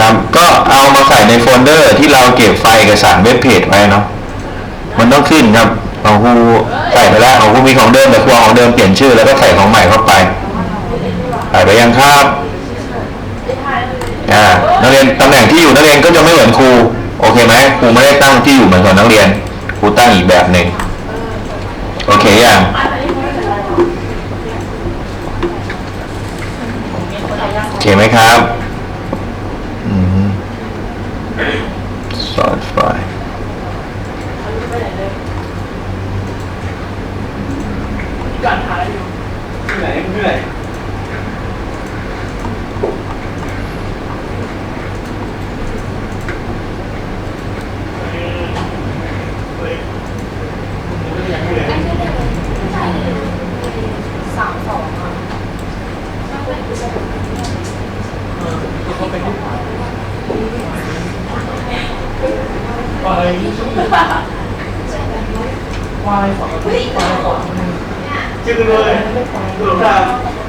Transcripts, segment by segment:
ครับ ก็เอามาใส่ในโฟลเดอร์ที่เราเก็บไฟเอกสารเว็บเพจไว้เนาะมันต้องขึ้นครับของครูใส่ไปแล้วของครูมีของเดิมแต่ครูเอาของเดิมเปลี่ยนชื่อแล้วก็ใส่ของใหม่เข้าไปใส่ไปยังครับอ่านักเรียนตำแหน่งที่อยู่นักเรียนก็จะไม่เหมือนครูโอเคไหมครูไม่ได้ตั้งที่อยู่เหมือนกับนักเรียนครูตั้งอีกแบบหนึ่งโอเคยังโอเคไหมครับ อืม สอดไฟ เหนื่อยเหนื่อย สามสองอะ ไปวายสองวายสองจึงเลย หลวงตา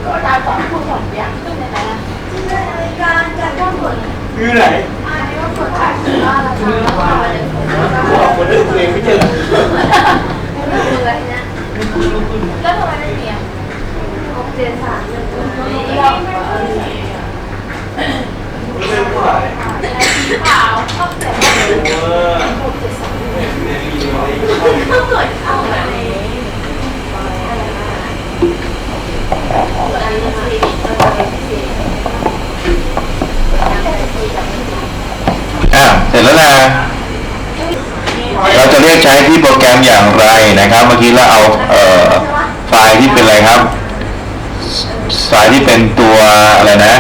ก็ตามสองผู้สองอย่างขึ้นในนั้นการการก็ผลอยู่ไหนอันนี้ก็ผลถ่ายว่าเราทำแล้วก็มาเลยผลแล้วก็บอกคนเรื่องตัวเองไม่เจอไม่รู้เลยนะแล้วทำไมไม่เปลี่ยนออกเรียนสารเลยเราเรื่องผู้หายขาวก็แต่เออก็เกิดเอาอะไร อ่าเสร็จแล้วนะเราจะเรียกใช้ที่โปรแกรมอย่างไรนะครับ เมื่อกี้เราเอาเอ่อไฟล์ที่เป็นอะไรครับไฟล์ที่เป็นตัวอะไรนะ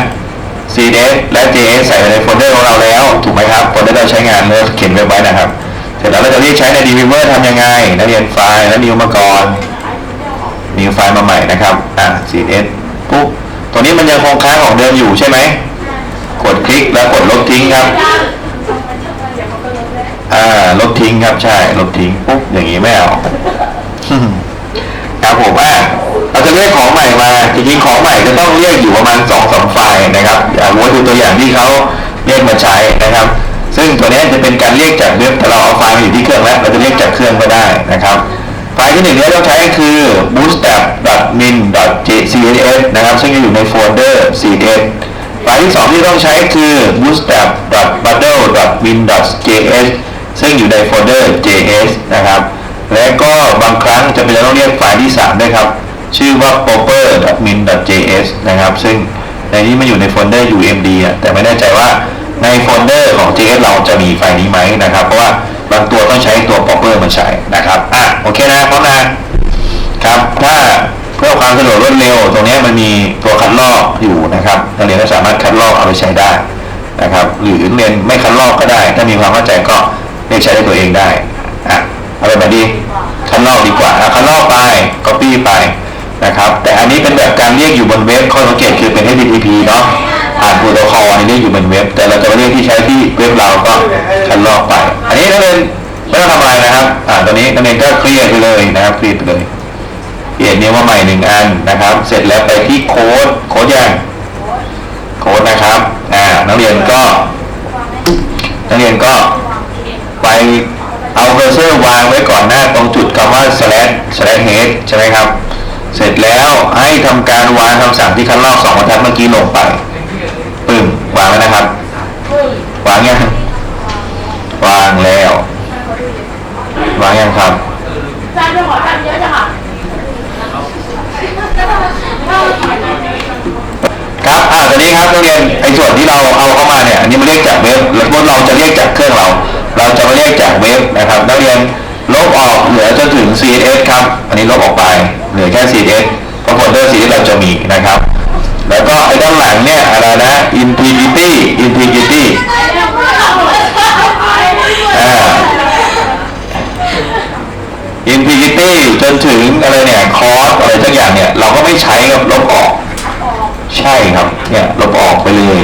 CSS และ JS ใส่ไว้ในโฟลเดอร์ของเราแล้ว ถูกไหมครับโฟลเดอร์เราใช้งานเราเขียนไว้ไว้นะครับ เสร็จแล้วเราจะเรียกใช้ใน Dweaver ทำยังไงนักเรียนไฟล์แล้วนิวมาก่อน นิวไฟล์มาใหม่นะครับอ่า CSS ปุ๊บตัวนี้มันยังคงค้างของเดิมอยู่ใช่ไหมกดคลิกแล้วกดลบทิ้งครับอ่าลบทิ้งครับใช่ลบทิ้งปุ๊บอย่างนี้ไม่เอาครับผมอะเราจะเรียกของใหม่มาจริงๆของใหม่จะต้องเรียกอยู่ประมาณสองสามไฟล์นะครับอย่าวัวดูตัวอย่างที่เขาเรียกมาใช้นะครับ ซึ่งตัวนี้จะเป็นการเรียกจากเว็บแต่เราเอาไฟล์มาอยู่ที่เครื่องแล้วเราจะเรียกจากเครื่องก็ได้นะครับ ไฟล์ที่หนึ่งที่เราต้องใช้คือ bootstrap.min.css นะครับ ซึ่งจะอยู่ในโฟลเดอร์ css ไฟล์ที่สองที่ต้องใช้คือ bootstrap.bundle.min.js ซึ่งอยู่ในโฟลเดอร์ js นะครับ และก็บางครั้งจะเป็นต้องเรียกไฟล์ที่3ด้วยครับ ชื่อว่า proper.min.js นะครับ ซึ่งในนี้มันอยู่ในโฟลเดอร์ umd แต่ไม่แน่ใจว่าในโฟลเดอร์ของ js เราจะมีไฟล์นี้ไหมนะครับ เพราะว่า บางตัวต้องใช้ตัว popper มาใช้นะครับอะโอเคนะพร้อมนะครับถ้าเพื่อความสะดวกรวดเร็ว ตรงนี้มันมีตัวคัดลอกอยู่นะครับนักเรียนก็สามารถคัดลอกเอาไปใช้ได้นะครับหรือเรียนไม่คัดลอกก็ได้ ถ้ามีความเข้าใจก็เรียกใช้ได้ตัวเองได้อะเอาไปแบบนี้คัดลอกดีกว่าคัดลอกไป copy ไปนะครับ แต่อันนี้เป็นแบบการเรียกอยู่บนเว็บข้อสังเกตคือเป็น HTTP เนาะผ่านโปรโตคอลอันนี้เรียกอยู่บนเว็บ แต่เราจะเรียกที่ใช้ที่เว็บเราก็คัดลอกไป นี้นักเรียนไม่ต้องทำอะไรนะครับ อ่าตอนนี้นักเรียนก็เคลียร์ไปเลยนะครับเคลียร์ไปเลยเปลี่ยนนิ้วมาใหม่หนึ่งอันนะครับ เสร็จแล้วไปที่โค้ดโค้ดยังโค้ดนะครับ อ่า นักเรียนก็ นักเรียนก็ไปเอาเคอร์เซอร์วางไว้ก่อนหน้าตรงจุดคำว่า slash slash head ใช่ไหมครับ เสร็จแล้วให้ทำการวางคำสั่งที่คันลอกสองบรรทัดเมื่อกี้ลงไป ปึ้มวางแล้วนะครับ วางยัง วางแล้ว วางยังครับจานจะขอจานเยอะจังอะครับอ่าตอนนี้ครับนักเรียนไอ้ส่วนที่เราเอาเข้ามาเนี่ยอันนี้มาเรียกจากเว็บแล้วพวกเราจะเรียกจากเครื่องเรา เราจะมาเรียกจากเว็บนะครับนักเรียนลบออกเหลือจนถึง CSS ครับ อันนี้ลบออกไปเหลือแค่ CSS เพราะโฟลเดอร์ CSS เราจะมีนะครับ แล้วก็ไอ้ด้านหลังเนี่ยอะไรนะ integrity integrity อ่า จนถึงอะไรเนี่ย cost อะไรสักอย่างเนี่ย เราก็ไม่ใช้กับลบออก ใช่ครับเนี่ยลบออกไปเลย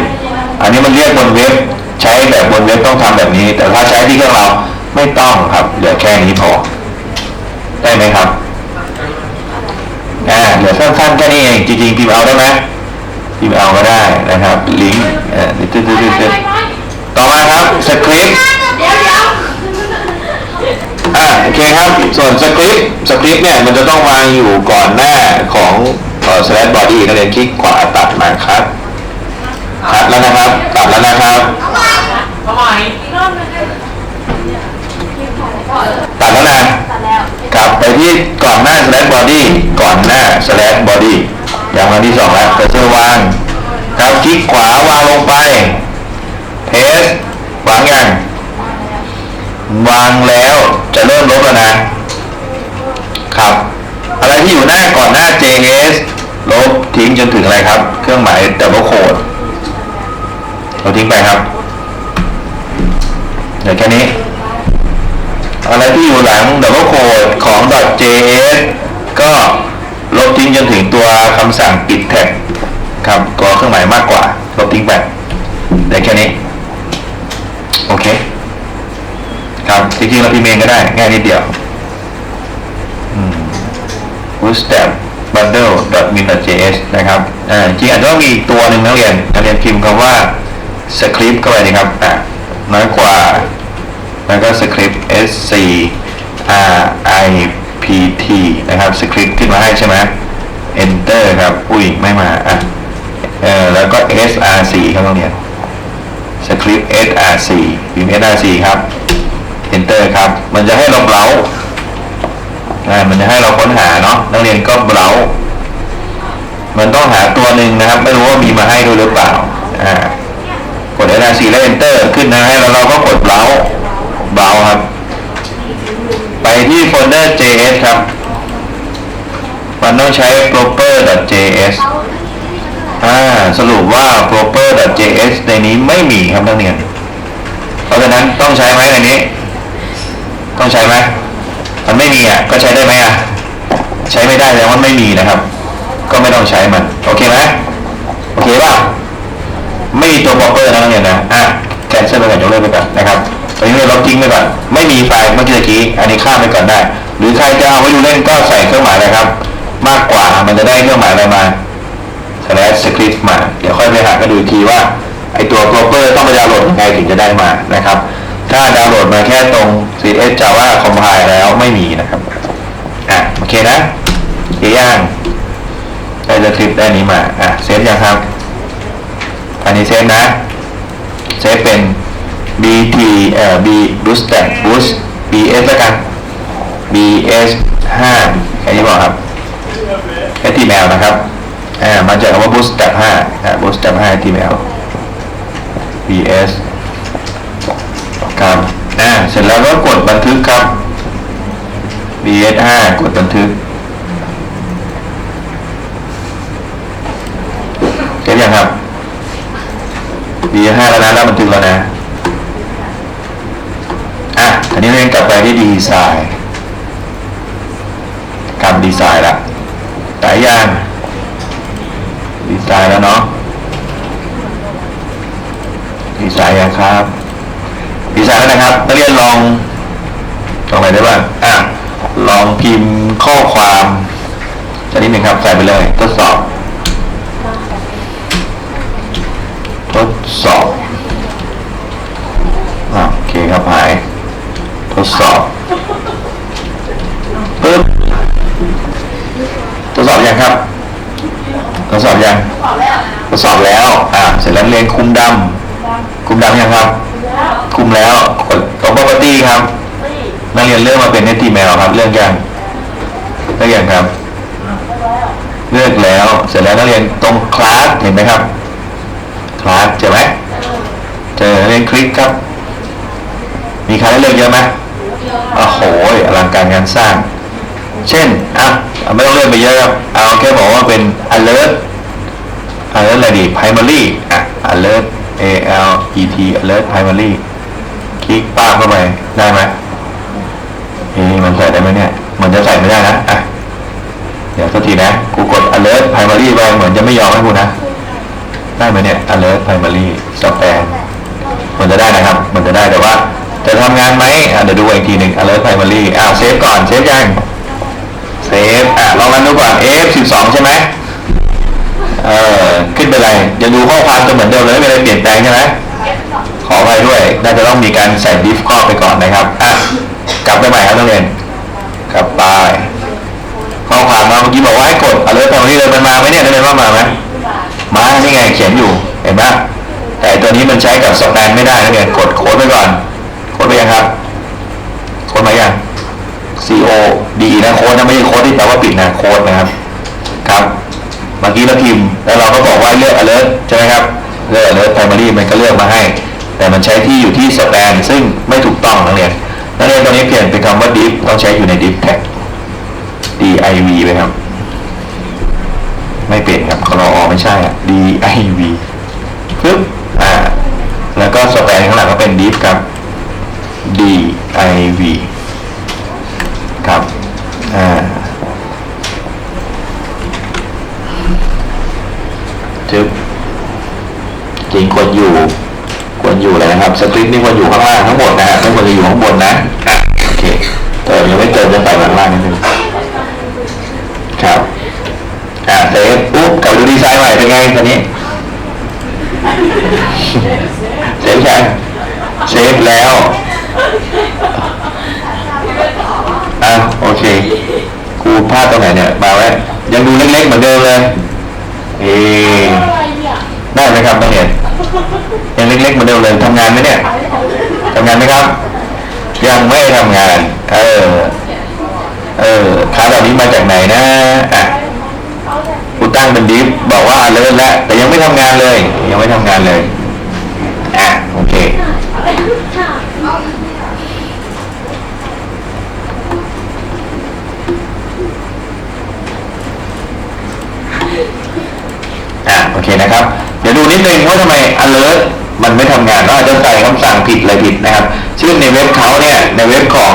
อันนี้มันเรียกบนเว็บใช้แบบบนเว็บต้องทำแบบนี้ แต่ถ้าใช้ที่เครื่องเราไม่ต้องครับเหลือแค่นี้พอ ได้ไหมครับอ่าเหลือสั้นๆแค่นี้เองจริงๆพิมพ์เอาได้ไหมพิมพ์เอาก็ได้นะครับลิงก์อ่อตึ๊ดตึ๊ดตึ๊ดตึ๊ดสคริปต์ อ่าโอเคครับ ส่วนสคริปต์สคริปต์เนี่ยมันจะต้องวางอยู่ก่อนหน้าของเอ่อ slash body นักเรียนคลิกขวาตัดมาครับตัดแล้วนะครับ ตัดแล้วนะครับทำไมตัดแล้วนะตัดแล้วกลับ ไปที่ก่อนหน้า slash body ก่อนหน้า slash body อย่างวันที่สองแล้วเซอร์วางครับคลิกขวาวางลงไป paste วางยัง วางแล้วจะเริ่มลบแล้วนะครับ อะไรที่อยู่หน้าก่อนหน้า JS ลบทิ้งจนถึงอะไรครับ เครื่องหมาย double code เราทิ้งไปครับเดี๋ยวแค่นี้ อะไรที่อยู่หลัง double code ของ .js ก็ลบทิ้งจนถึงตัวคำสั่งปิดแท็กครับตัวเครื่องหมายมากกว่า ลบทิ้งไปเดี๋ยวแค่นี้ โอเค ครับจริงๆเราพิมพ์เองก็ได้ ง่ายนิดเดียว bootstrap bundle min js นะครับจริงอาจจะต้องมีอีกตัวหนึ่งนักเรียนนักเรียนพิมพ์คำว่า script เข้าไปนะครับน้อยกว่า แล้วก็ script s c r i p t นะครับ script ขึ้นมาให้ใช่ไหม enter ครับ อุ้ย ไม่มาอะเออแล้วก็ src ครับนักเรียน script src พิมพ์ src ครับ enter ครับ มันจะให้เราเบราว์มันจะให้เราค้นหาเนาะนักเรียนก็เบราว์มันต้องหาตัวหนึ่งนะครับ ไม่รู้ว่ามีมาให้ด้วยหรือเปล่า อ่ากด src แล้ว enter ขึ้นนะให้แล้วเราก็กดเบราว์เบราว์ครับ ไปที่โฟลเดอร์ js ครับ มันต้องใช้ proper.js อ่าสรุปว่า proper.js ในนี้ไม่มีครับนักเรียน เพราะฉะนั้นต้องใช้ไหมในนี้ ต้องใช้ไหมมันไม่มีอะก็ใช้ได้ไหมอะใช้ไม่ได้แสดงว่าไม่มีนะครับ ก็ไม่ต้องใช้มันโอเคไหมโอเคป่ะไม่มีตัว proper นะนักเรียนนะอะแคนเซิลไปก่อนยกเลิกไปก่อนนะครับตอนนี้เราลบทิ้งไปก่อนไม่มีไฟล์เมื่อกี้ตะกี้อันนี้ข้ามไปก่อนได้ หรือใครจะเอาไว้ดูเล่นก็ใส่เครื่องหมายอะครับ มากกว่ามันจะได้เครื่องหมายอะไรมา slash script มา เดี๋ยวค่อยไปหากันดูทีว่าไอตัว proper ต้องไปดาวน์โหลดยังไงถึงจะได้มานะครับ ถ้าดาวน์โหลดมาแค่ตรง CS Java compile แล้วไม่มีนะครับ อะ โอเคนะเขียย่างได้สคริปได้นี้มา อะ เซฟยังครับ อันนี้เซฟนะ เซฟเป็น bt เอ่อ b bootstrap boost bs แล้วกัน bs 5แค่นี้บอกครับ html นะครับ อ่า มาจากคำว่า bootstrap 5อ่า bootstrap 5 html bs ครับอ่าเสร็จแล้วก็กดบันทึกครับ bs 5 กดบันทึกเสร็จยังครับ bs 5 แล้วนะแล้วบันทึกแล้วนะอะทีนี้เรียนกลับไปที่ดีไซน์กลับดีไซน์ละสายยางดีไซน์แล้วเนาะดีไซน์ยังครับ ดีไซน์แล้วนะครับนักเรียนลองลองอะไรได้บ้างอะลองพิมพ์ข้อความสักนิดหนึ่งครับใส่ไปเลยทดสอบ ทดสอบอะโอเคครับหายทดสอบปึ๊บทดสอบยังครับทดสอบยังทดสอบแล้วอ่าเสร็จแล้วเรียนคุมดำคุมดำยังครับ คุมแล้วกดตรง property ครับนักเรียนเลือกมาเป็น HTML ครับ เลือกยังเลือกยังครับ เลือกแล้วเสร็จแล้วนักเรียนตรงคลาสเห็นไหมครับ คลาสเจอไหมเจอเรียนคลิกครับ มีใครให้เลือกเยอะไหมโอ้โหอลังการงานสร้าง เช่นอะไม่ต้องเลือกไปเยอะครับ เอาแค่บอกว่าเป็น alert alert อะไรดี primary อะ alert a l e t alert primary คลิกป้าเข้าไปได้ไหมเอ๊มันใส่ได้ไหมเนี่ย มันจะใส่ไม่ได้นะอะเดี๋ยวสักทีนะกูกด alert primary ไปเหมือนจะไม่ยอมให้กูนะ ได้ไหมเนี่ย alert primary span มันจะได้นะครับ มันจะได้แต่ว่า จะทำงานไหมเดี๋ยวดูอีกทีหนึ่ง alert primary อ้าวเซฟก่อนเซฟยังเซฟอะลองรันดูก่อน F12 ใช่ไหม เออขึ้นไปเลยยังดูข้อความจะเหมือนเดิมเลยไม่มีอะไรเปลี่ยนแปลงใช่ไหมขอไปด้วย น่าจะต้องมีการใส่ดิฟครอไปก่อนนะครับอะกลับไปใหม่ครับนักเรียนกลับไปข้อความมาเมื่อกี้บอกว่าให้กด alert ตรงนี้เลยมันมาไหมเนี่ยนักเรียนว่ามาไหมมานี่ไงเขียนอยู่เห็นไหมแต่ตัวนี้มันใช้กับสแตนไม่ได้นักเรียนกดโค้ดไปก่อนโค้ดไปยังครับโค้ดมายัง C O D นะโค้ดนะไม่ใช่โค้ดที่แปลว่าปิดนะโค้ดนะครับครับ เมื่อกี้เราพิมพ์แล้วเราก็บอกว่าเลือก alert ใช่ไหมครับเลือก alert primary มันก็เลือกมาให้ แต่มันใช้ที่อยู่ที่สแตนซึ่งไม่ถูกต้องนักเรียนนักเรียนตอนนี้เปลี่ยนเป็นคำว่า div ต้องใช้อยู่ใน div tag D I V ไปครับ ไม่เปลี่ยนครับคลอไม่ใช่ D I V ปึ๊บอ่าแล้วก็สแตนข้างหลังก็เป็น div ครับ D I V ครับอ่า จึ๊บจริงควรอยู่ควรอยู่เลยนะครับสคริปต์นี่ควรอยู่ข้างล่างทั้งหมดนะฮะไม่ควรจะอยู่ข้างบนนะโอเคเติมยังไม่เติมจะใส่ข้างล่างนิดนึงครับอ่าเซฟปุ๊บกลับดูดีไซน์ใหม่เป็นไงตอนนี้เซฟยังเซฟแล้วอะโอเคครูพลาดตรงไหนเนี่ยมาไว้ยังดูเล็กๆเหมือนเดิมเลย เอได้ไหมครับน้องเรียนยังเล็กๆเหมือนเดิมเลยทำงานไหมเนี่ยทำงานไหมครับ ยังไม่ทำงาน เออ เออค้าเหล่านี้มาจากไหนนะอะกูตั้งเป็นดิฟบอกว่าเลิศแล้วแต่ยังไม่ทำงานเลย ยังไม่ทำงานเลย อะโอเค อะโอเค นะครับ เดี๋ยวดูนิดนึงว่าทำไม alert มันไม่ทำงานว่าอาจจะใส่คำสั่งผิดอะไรผิดนะครับ ซึ่งในเว็บเขาเนี่ยในเว็บของ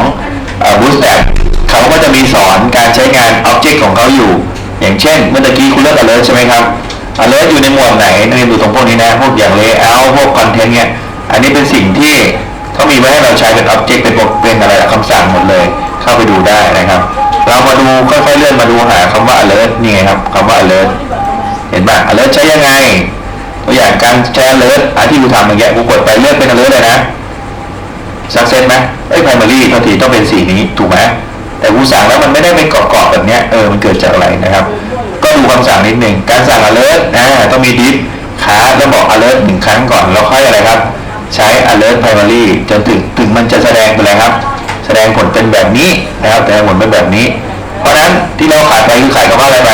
เอ่อ Bootstrap เขาก็จะมีสอนการใช้งาน Object ของเขาอยู่ อย่างเช่น เมื่อกี้คุณเลือก alert ใช่ไหมครับ alert อยู่ในหมวดไหนนักเรียนดูตรงพวกนี้นะ พวกอย่าง layout พวก content เนี่ย อันนี้เป็นสิ่งที่เขามีไว้ให้เราใช้เป็น object เป็นบทเป็นอะไรคำสั่งหมดเลย เข้าไปดูได้นะครับ เรามาดูค่อยๆเลื่อนมาดูหาคำว่า alert นี่ไงครับคำว่า alert เห็นป่ะ alert ใช้ยังไง ตัวอย่างการใช้ alert อันที่กูทำเมื่อกี้กูกดไปเลือกเป็น alert เลยนะ success ไหมเอ้ย primary บางทีต้องเป็นสีนี้ถูกไหมแต่กูสั่งแล้วมันไม่ได้เป็นกรอบๆแบบเนี้ยเออมันเกิดจากอะไรนะครับ ก็ดูคำสั่งนิดหนึ่งการสั่ง alert อ่าต้องมี div ค้าแล้วบอก alert หนึ่งครั้งก่อนแล้วค่อยอะไรครับ ใช้ alert primary จนถึงถึงมันจะแสดงเป็นอะไรครับแสดงผลเป็นแบบนี้นะครับแสดงผลเป็นแบบนี้ เพราะนั้นที่เราขาดไปคือขาดคำว่าอะไรไป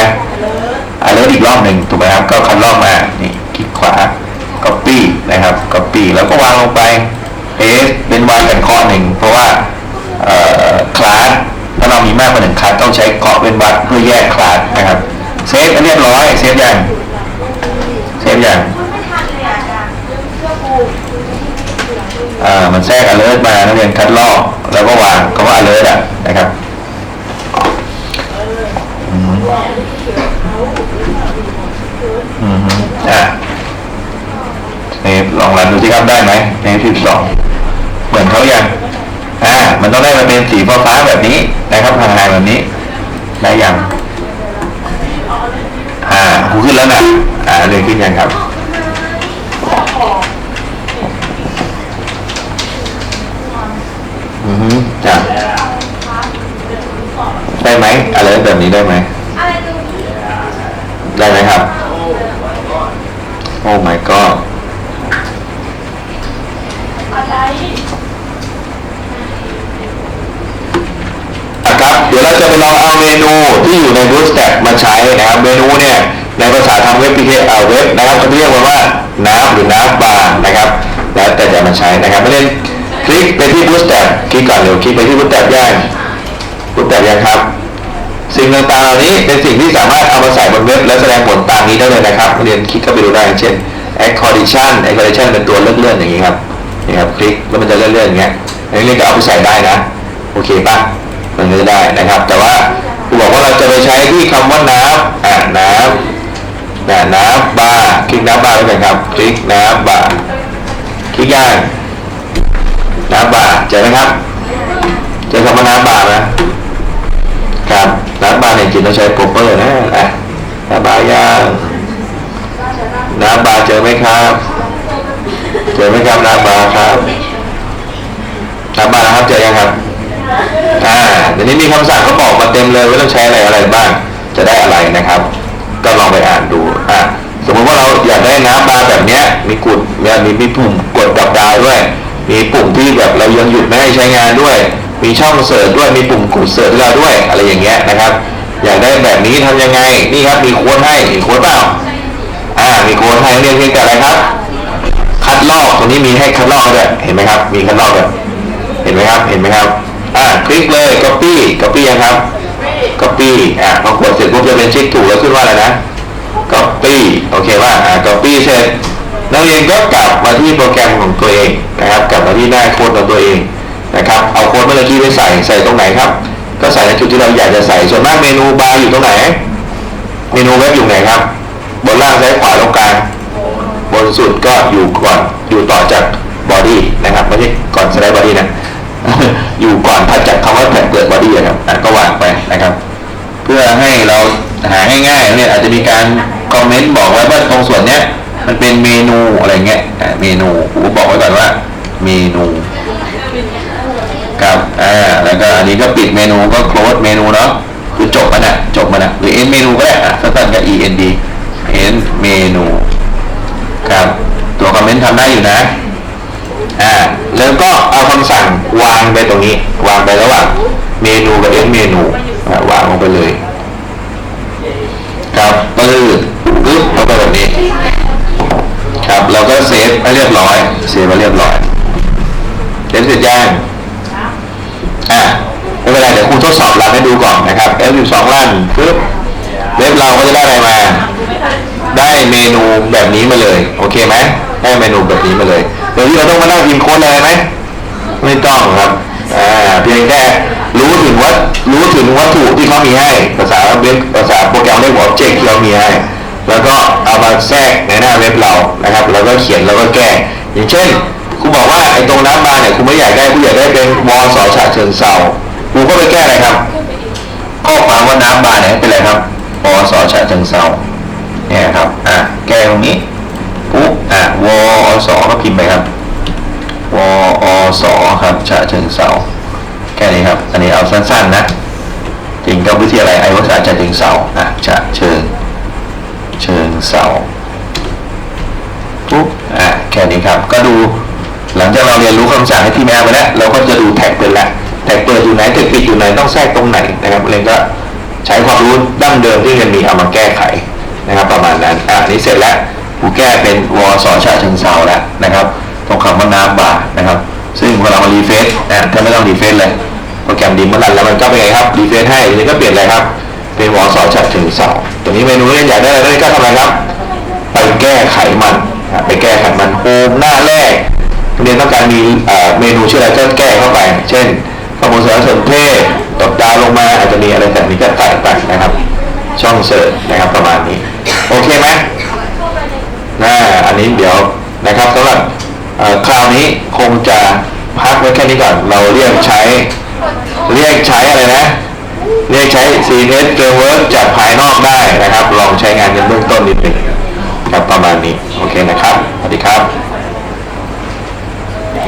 alert อีกรอบหนึ่งถูกไหมครับก็คัดลอกมานี่คลิกขวา copy นะครับ copy แล้วก็วางลงไป paste เป็นวางกันข้อหนึ่งเพราะว่าคลาสถ้าเรามีมากกว่าหนึ่งคลาสต้องใช้เกาะเป็นวัดเพื่อแยกคลาสนะครับเซฟเรียบร้อยเซฟยังเซฟยังมันเลยอะจ้ะเชื่อกูอ่ามันแทรก alert มานักเรียนคัดลอกแล้วก็วางคำว่า alert อะนะครับอืมอืม อะเซฟลองรันดูสิครับได้ไหมในที่สองเหมือนเขายังอ่า มันต้องได้มาเป็นสีฟ้าๆแบบนี้นะครับห่างๆแบบนี้ได้ยังอ่าหูขึ้นแล้วนะอ่าเลยขึ้นยังครับอือฮึจ้ะได้ไหมอะไรแบบนี้ได้ไหมอะไรตรงนี้ได้ไหมครับ โอ้ my god อะไรนะครับเดี๋ยวเราจะไปลองเอาเมนูที่อยู่ใน Bootstrap มาใช้นะครับ เมนูเนี่ยในภาษาทางเว็บพีเคเอ่อเว็บนะครับเขาเรียกว่าว่าน้ำหรือน้ำบาร์นะครับ แล้วแต่จะมาใช้นะครับไม่เล่นคลิกไปที่ Bootstrap คลิกก่อนเดี๋ยวคลิกไปที่ Bootstrap ย่าง Bootstrap ยังครับ สิ่งต่างๆเหล่านี้เป็นสิ่งที่สามารถเอามาใส่บนเว็บ และแสดงผลตามนี้ได้เลยนะครับเรียนคลิกเข้าไปดูได้เช่น accordation accordation เป็นตัวเลื่อนๆอย่างนี้ครับนี่ครับคลิกแล้วมันจะเลื่อนๆอย่างเงี้ยอันนี้เรียกก็เอาไปใส่ได้นะโอเคป่ะมันก็ได้นะครับ แต่ว่าครูบอกว่าเราจะไปใช้ที่คำว่าน้ำอ่าน้ำนะน้ำบาร์คลิกน้ำบาร์ไว้ก่อนครับ คลิกน้ำบาร์คลิกย่างน้ำบาร์เจอไหมครับ เจอคำว่าน้ำบาร์ไหม ครับน้ำบาร์เนี่ยจริงต้องใช้โปรเปอร์นะอะน้ำบาร์ยางน้ำบาร์เจอไหมครับ เจอไหมครับน้ำบาร์ครับน้ำบาร์นะครับเจอยังครับอ่าเดี๋ยวนี้มีคำสั่งเขาบอกมาเต็มเลยว่าต้องใช้อะไรอะไรบ้าง จะได้อะไรนะครับ ก็ลองไปอ่านดูอ่าสมมติว่าเราอยากได้น้ำบาร์แบบเนี้ย มีกุดมีมีมีปุ่มกดดับดาวด้วย มีปุ่มที่แบบเรายังหยุดไม่ให้ใช้งานด้วย มีช่องเสิร์ชด้วยมีปุ่มกดเสิร์ชให้เราด้วยอะไรอย่างเงี้ยนะครับ อยากได้แบบนี้ทำยังไงนี่ครับมีโค้ดให้มีโค้ดเปล่าอ่ามีโค้ดให้เรียนเพียงแต่อะไรครับ คัดลอกตรงนี้มีให้คัดลอกด้วยเห็นไหมครับ มีคัดลอกด้วยเห็นไหมครับเห็นไหมครับอ่าคลิกเลย copy copy ยังครับ copy อ่าพอกดเสร็จปุ๊บจะเป็นเช็คถูกแล้วขึ้นว่าอะไรนะ copy โอเคว่าอ่า copy เสร็จนักเรียนก็กลับมาที่โปรแกรมของตัวเองนะครับ กลับมาที่หน้าโค้ดของตัวเอง นะครับเอาโค้ดเมื่อกี้ไปใส่ใส่ตรงไหนครับ ก็ใส่ในจุดที่เราอยากจะใส่ส่วนมากเมนูบาร์อยู่ตรงไหน เมนูเว็บอยู่ไหนครับ บนล่างซ้ายขวาตรงกลางบนสุดก็อยู่ก่อนอยู่ต่อจากบอดี้นะครับไม่ใช่ก่อนสไลด์บอดี้นะอยู่ก่อนถัดจากคำว่าแท็กเปิดบอดี้ครับอะก็วางไปนะครับ เพื่อให้เราหาง่ายๆเนี่ยอาจจะมีการคอมเมนต์บอกไว้ว่าตรงส่วนเนี้ยมันเป็นเมนูอะไรเงี้ยเมนูผมบอกไว้ก่อนว่า เมนู ครับอ่าแล้วก็อันนี้ก็ปิดเมนูก็ close เมนูเนาะคือจบมันอะจบมันอะหรือ end เมนูก็ได้อะสั้นๆก็ end end เมนูครับตัวคอมเมนต์ทำได้อยู่นะอ่าแล้วก็เอาคำสั่งวางไปตรงนี้ วางไประหว่างเมนูกับเอ็เมนูวางลงไปเลยครับปื้อปึ๊บเข้าไปแบบนี้ครับเราก็เซฟให้เรียบร้อยเซฟไว้เรียบร้อยเซฟเสร็จยัง อ่าไม่เป็นไรเดี๋ยวครูทดสอบหลังให้ดูก่อนนะครับ F12 ลั่นปึ๊บเว็บเราก็จะได้อะไรมา ได้เมนูแบบนี้มาเลย โอเคไหมได้เมนูแบบนี้มาเลยโดยที่เราต้องมานั่งพิมพ์โค้ดอะไรไหมไม่ต้องครับอ่าเพียงแค่รู้ถึงวัตรู้ถึงวัตถุที่เขามีให้ภาษาเว็บภาษาโปรแกรมเรียกว่า object ที่เขามีให้แล้วก็เอามาแทรกในหน้าเว็บเรานะครับ แล้วก็เขียนแล้วก็แก้อย่างเช่น ครูบอกว่าไอ้ตรงน้ำมาเนี่ยครูไม่อยากได้ครูอยากได้เป็นวอสอฉะเชิงเซาครูก็ไปแก้อะไรครับข้อความว่าน้ำบาเนี่ยเป็นอะไรครับวอสอฉะเชิงเซาเนี่ยครับอะแก้ตรงนี้ปุ๊บอะวอสก็พิมพ์ไปครับวอสครับฉะเชิงเซาแค่นี้ครับ อันนี้เอาสั้นๆนะจริงก็วิทยาลัยไอวัฒนาฉะเชิงเซาอะฉะเชิงเชิงเซาปุ๊บอะแค่นี้ครับ ก็ดู หลังจาเราเรียนรู้คำสั่งให้ที่แม่ไปแล้วเราก็จะดูแท็กเป็นละแท็กเปิดอยู่ไหนแท็กปิดอยู่ไหนต้องแทรกตรงไหนนะครับเรียนก็ใช้ความรู้ดั้งเดิมที่เรียนมีเอามาแก้ไขนะครับ ประมาณนั้นอ่านี่เสร็จแล้วกูแก้เป็นวอสอชาเชิงเซาแล้วนะครับตรงคำว่าน้ำบานะครับ ซึ่งพอเรามารีเฟซนะถ้าไม่ต้องรีเฟซเลยโปรแกรมดีมันรันแล้วมันก็เป็นไงครับรีเฟซให้ทีนี้ก็เปลี่ยนอะไรครับเป็นวอสอชาเชิงเซาตัวนี้เมนูเรียนอยากได้อะไรก็ทำอะไรครับไปแก้ไขมันไปแก้ไขมันโฮมหน้าแรก เรียนต้องการมีเมนูชื่ออะไรก็แก้เข้าไป เช่นข้อมูลสารสนเทศตบดาวลงมาอาจจะมีอะไรแบบนี้ก็ใส่ไปนะครับ ช่องเสิร์ชนะครับประมาณนี้ โอเคไหมนะอันนี้เดี๋ยวนะครับสำหรับคราวนี้คงจะพักไว้แค่นี้ก่อน เราเรียกใช้ เรียกใช้อะไรนะ เรียกใช้ CNS Framework จากภายนอกได้นะครับ ลองใช้งานกันเบื้องต้นนิดหนึ่งครับประมาณนี้ โอเคนะครับ สวัสดีครับ